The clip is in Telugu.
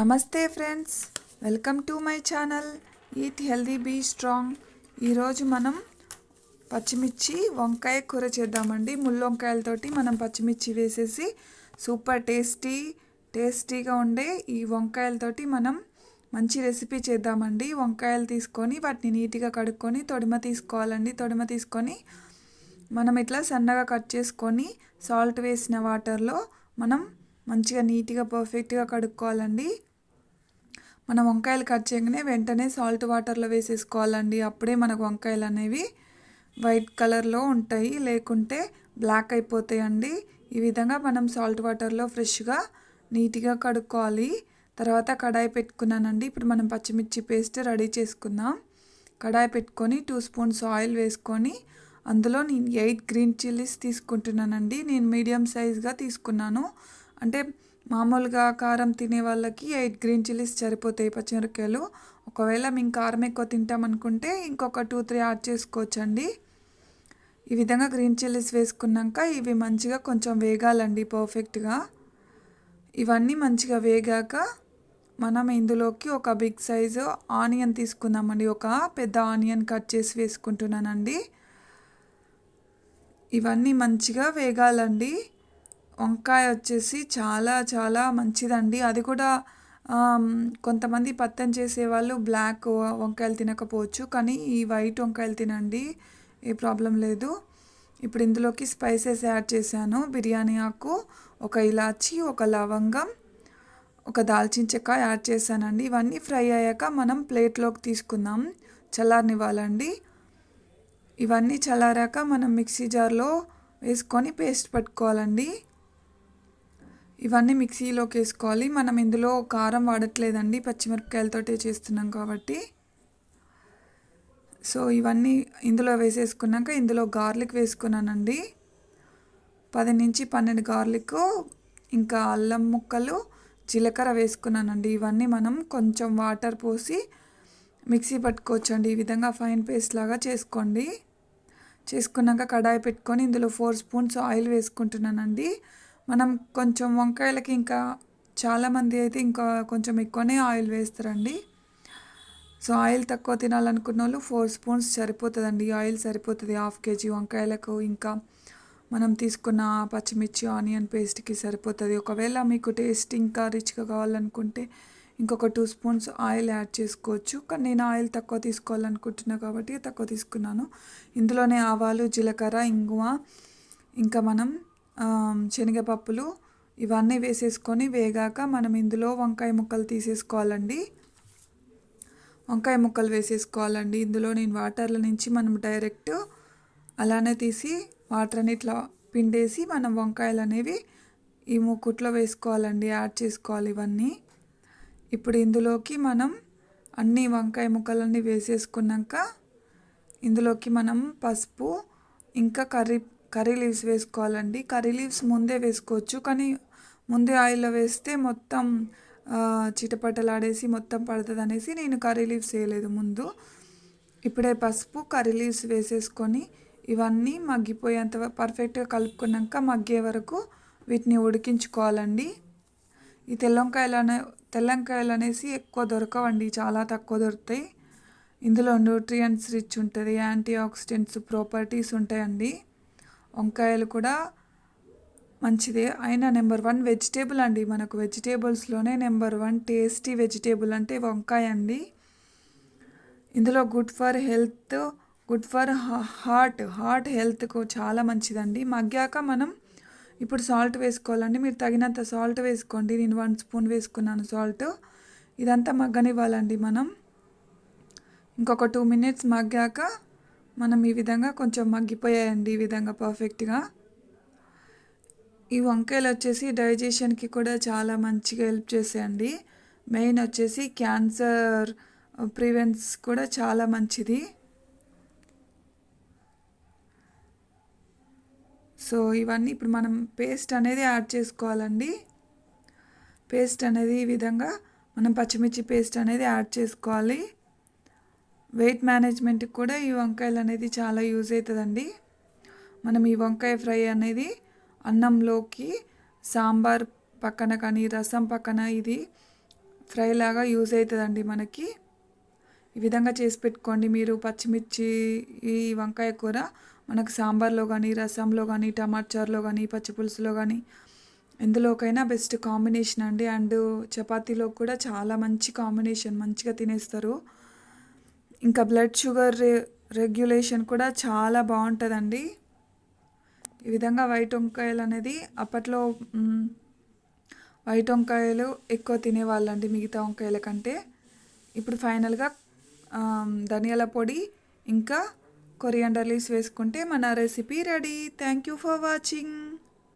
నమస్తే friends welcome to my channel eat healthy be strong. ఈరోజు మనం పచ్చిమిర్చి వంకాయ కూర చేద్దామండి. ముళ్ళు వంకాయలతోటి మనం పచ్చిమిర్చి వేసేసి సూపర్ టేస్టీ టేస్టీగా ఉండే ఈ వంకాయలతోటి మనం మంచి రెసిపీ చేద్దామండి. వంకాయలు తీసుకొని వాటిని నీట్గా కడుక్కొని తొడిమ తీసుకోవాలండి. తొడిమ తీసుకొని మనం ఇట్లా సన్నగా కట్ చేసుకొని సాల్ట్ వేసిన వాటర్లో మనం మంచిగా నీట్గా పర్ఫెక్ట్గా కడుక్కోవాలండి. మనం వంకాయలు కట్ చేయగానే వెంటనే సాల్ట్ వాటర్లో వేసేసుకోవాలండి. అప్పుడే మనకు వంకాయలు అనేవి వైట్ కలర్లో ఉంటాయి. లేకుంటే బ్లాక్ అయిపోతాయండి. ఈ విధంగా మనం సాల్ట్ వాటర్లో ఫ్రెష్గా నీట్గా కడుక్కోవాలి. తర్వాత కడాయి పెట్టుకున్నానండి. ఇప్పుడు మనం పచ్చిమిర్చి పేస్ట్ రెడీ చేసుకుందాం. కడాయి పెట్టుకొని టూ స్పూన్స్ ఆయిల్ వేసుకొని అందులో నేను ఎయిట్ గ్రీన్ చిల్లీస్ తీసుకుంటున్నానండి. నేను మీడియం సైజ్గా తీసుకున్నాను. అంటే మామూలుగా కారం తినే వాళ్ళకి ఎయిట్ గ్రీన్ చిల్లీస్ సరిపోతాయి పచ్చిమిరపకాయలు. ఒకవేళ మేము కారం ఎక్కువ తింటామనుకుంటే ఇంకొక టూ త్రీ యాడ్ చేసుకోవచ్చండి. ఈ విధంగా గ్రీన్ చిల్లీస్ వేసుకున్నాక ఇవి మంచిగా కొంచెం వేగాలండి పర్ఫెక్ట్గా. ఇవన్నీ మంచిగా వేగాక మనం ఇందులోకి ఒక బిగ్ సైజు ఆనియన్ తీసుకుందామండి. ఒక పెద్ద ఆనియన్ కట్ చేసి వేసుకుంటున్నానండి. ఇవన్నీ మంచిగా వేగాలండి. వంకాయ వచ్చేసి చాలా చాలా మంచిదండి. అది కూడా కొంతమంది పత్తం చేసేవాళ్ళు బ్లాక్ వంకాయలు తినకపోవచ్చు కానీ ఈ వైట్ వంకాయలు తినండి ఏ ప్రాబ్లం లేదు. ఇప్పుడు ఇందులోకి స్పైసెస్ యాడ్ చేశాను. బిర్యానీ ఆకు ఒక ఇలాచి ఒక లవంగం ఒక దాల్చిన చెక్క యాడ్ చేశానండి. ఇవన్నీ ఫ్రై అయ్యాక మనం ప్లేట్లోకి తీసుకుందాం. చల్లారనివ్వాలండి. ఇవన్నీ చల్లారాక మనం మిక్సీ జార్లో వేసుకొని పేస్ట్ పట్టుకోవాలండి. ఇవన్నీ మిక్సీలోకి వేసుకోవాలి. మనం ఇందులో కారం వాడట్లేదండి. పచ్చిమిరపకాయలతోటే చేస్తున్నాం కాబట్టి. సో ఇవన్నీ ఇందులో వేసేసుకున్నాక ఇందులో గార్లిక్ వేసుకున్నానండి. పది నుంచి పన్నెండు గార్లిక్ ఇంకా అల్లం ముక్కలు జీలకర్ర వేసుకున్నానండి. ఇవన్నీ మనం కొంచెం వాటర్ పోసి మిక్సీ పట్టుకోవచ్చండి. ఈ విధంగా ఫైన్ పేస్ట్ లాగా చేసుకోండి. చేసుకున్నాక కడాయి పెట్టుకొని ఇందులో ఫోర్ స్పూన్స్ ఆయిల్ వేసుకుంటున్నానండి. మనం కొంచెం వంకాయలకి ఇంకా చాలామంది అయితే ఇంకా కొంచెం ఎక్కువనే ఆయిల్ వేస్తారండి. సో ఆయిల్ తక్కువ తినాలనుకున్న వాళ్ళు ఫోర్ స్పూన్స్ సరిపోతుందండి. ఆయిల్ సరిపోతుంది. హాఫ్ కేజీ వంకాయలకు ఇంకా మనం తీసుకున్న పచ్చిమిర్చి ఆనియన్ పేస్ట్కి సరిపోతుంది. ఒకవేళ మీకు టేస్ట్ ఇంకా రిచ్గా కావాలనుకుంటే ఇంకొక టూ స్పూన్స్ ఆయిల్ యాడ్ చేసుకోవచ్చు. కానీ నేను ఆయిల్ తక్కువ తీసుకోవాలనుకుంటున్నా కాబట్టి తక్కువ తీసుకున్నాను. ఇందులోనే ఆవాలు జీలకర్ర ఇంగువ ఇంకా మనం శనగపప్పులు ఇవన్నీ వేసేసుకొని వేగాక మనం ఇందులో వంకాయ ముక్కలు తీసేసుకోవాలండి. వంకాయ ముక్కలు వేసేసుకోవాలండి. ఇందులో నేను వాటర్ల నుంచి మనం డైరెక్ట్ అలానే తీసి వాటర్ని ఇట్లా పిండేసి మనం వంకాయలు అనేవి ఈ ముక్కుట్లో వేసుకోవాలండి. యాడ్ చేసుకోవాలి ఇవన్నీ. ఇప్పుడు ఇందులోకి మనం అన్ని వంకాయ ముక్కలన్నీ వేసేసుకున్నాక ఇందులోకి మనం పసుపు ఇంకా కర్రీ కర్రీ లీవ్స్ వేసుకోవాలండి. కర్రీ లీవ్స్ ముందే వేసుకోవచ్చు. కానీ ముందే ఆయిల్లో వేస్తే మొత్తం చిటపటలాడేసి మొత్తం పడుతుంది అనేసి నేను కర్రీ లీవ్స్ వేయలేదు ముందు. ఇప్పుడే పసుపు కర్రీ లీవ్స్ వేసేసుకొని ఇవన్నీ మగ్గిపోయేంత పర్ఫెక్ట్గా కలుపుకున్నాక మగ్గే వరకు వీటిని ఉడికించుకోవాలండి. ఈ తెల్లంకాయలు అనే తెల్లంకాయలు అనేసి ఎక్కువ దొరకవండి. చాలా తక్కువ దొరుకుతాయి. ఇందులో న్యూట్రియంట్స్ రిచ్ ఉంటుంది యాంటీ ఆక్సిడెంట్స్ ప్రాపర్టీస్ ఉంటాయండి. వంకాయలు కూడా మంచిదే. అయినా నెంబర్ వన్ వెజిటేబుల్ అండి. మనకు వెజిటేబుల్స్లోనే నెంబర్ వన్ టేస్టీ వెజిటేబుల్ అంటే వంకాయ అండి. ఇందులో good for health good for heart heart హెల్త్కు చాలా మంచిదండి. మగ్గాక మనం ఇప్పుడు సాల్ట్ వేసుకోవాలండి. మీరు తగినంత సాల్ట్ వేసుకోండి. నేను వన్ స్పూన్ వేసుకున్నాను సాల్ట్. ఇదంతా మగ్గనివ్వాలండి మనం. ఇంకొక టూ మినిట్స్ మగ్గాక మనం ఈ విధంగా కొంచెం మగ్గిపోయాయండి ఈ విధంగా పర్ఫెక్ట్గా ఈ వంకాయలు వచ్చేసి డైజెషన్కి కూడా చాలా మంచిగా హెల్ప్ చేసేయండి మెయిన్ వచ్చేసి క్యాన్సర్ ప్రివెంట్స్ కూడా చాలా మంచిది. సో ఇవన్నీ ఇప్పుడు మనం పేస్ట్ అనేది యాడ్ చేసుకోవాలండి. పేస్ట్ అనేది ఈ విధంగా మనం పచ్చిమిర్చి పేస్ట్ అనేది యాడ్ చేసుకోవాలి. వెయిట్ మేనేజ్మెంట్కి కూడా ఈ వంకాయలు అనేది చాలా యూజ్ అవుతుందండి. మనం ఈ వంకాయ ఫ్రై అనేది అన్నంలోకి సాంబార్ పక్కన కానీ రసం పక్కన ఇది ఫ్రై లాగా యూజ్ అవుతుందండి మనకి. ఈ విధంగా చేసి పెట్టుకోండి. మీరు పచ్చిమిర్చి ఈ వంకాయ కూర మనకు సాంబార్లో కానీ రసంలో కానీ టమాటా కానీ పచ్చిపులుసులో కానీ ఎందులోకైనా బెస్ట్ కాంబినేషన్ అండి. అండ్ చపాతీలో కూడా చాలా మంచి కాంబినేషన్. మంచిగా తినేస్తారు. ఇంకా బ్లడ్ షుగర్ రెగ్యులేషన్ కూడా చాలా బాగుంటుందండి. ఈ విధంగా వైట్ వంకాయలు అనేది అప్పట్లో వైట్ వంకాయలు ఎక్కువ తినేవాళ్ళండి మిగతా వంకాయల కంటే. ఇప్పుడు ఫైనల్గా ధనియాల పొడి ఇంకా కొరియాండర్ లీవ్స్ వేసుకుంటే మన recipe ready. Thank you for watching